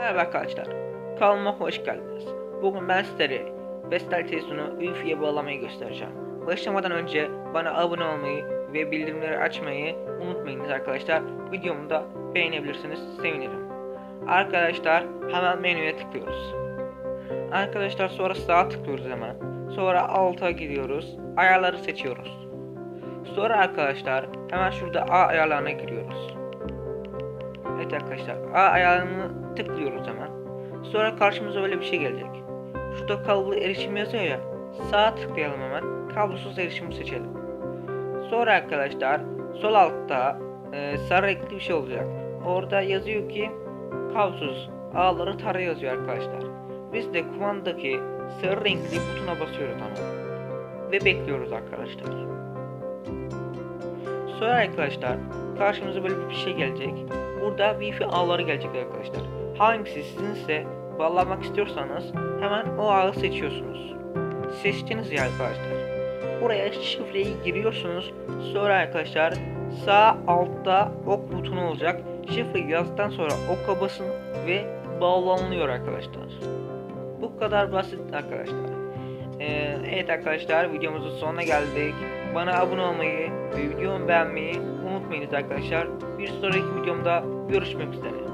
Merhaba arkadaşlar. Kanalıma hoş geldiniz. Bugün ben sizlere Vestel televizyonu Wi-Fi'ye bağlamayı göstereceğim. Başlamadan önce bana abone olmayı ve bildirimleri açmayı unutmayınız arkadaşlar. Videomu da beğenebilirsiniz. Sevinirim. Arkadaşlar hemen menüye tıklıyoruz. Arkadaşlar sonra sağa tıklıyoruz hemen. Sonra alta gidiyoruz. Ayarları seçiyoruz. Sonra arkadaşlar hemen şurada A ayarlarına giriyoruz. Evet arkadaşlar A ayarını tıklıyoruz hemen. Sonra karşımıza öyle bir şey gelecek. Şurada kablolu erişim yazıyor ya. Sağa tıklayalım hemen. Kablosuz erişimi seçelim. Sonra arkadaşlar sol altta e, sarı renkli bir şey olacak. Orada yazıyor ki kablosuz ağları tara yazıyor arkadaşlar. Biz de kumandaki sarı renkli butona basıyoruz hemen. Ve bekliyoruz arkadaşlar. Sonra arkadaşlar karşımıza böyle bir şey gelecek. Burada Wi-Fi ağları gelecek arkadaşlar. Hangisi sizinse bağlamak istiyorsanız hemen o ağı seçiyorsunuz. Seçtiniz ya arkadaşlar. Buraya şifreyi giriyorsunuz. Sonra arkadaşlar sağ altta ok butonu olacak. Şifreyi yazdıktan sonra oka basın ve bağlanılıyor arkadaşlar. Bu kadar basit arkadaşlar. Ee, evet arkadaşlar videomuzun sonuna geldik. Bana abone olmayı ve videomu beğenmeyi unutmayınız arkadaşlar. Bir sonraki videomda görüşmek üzere.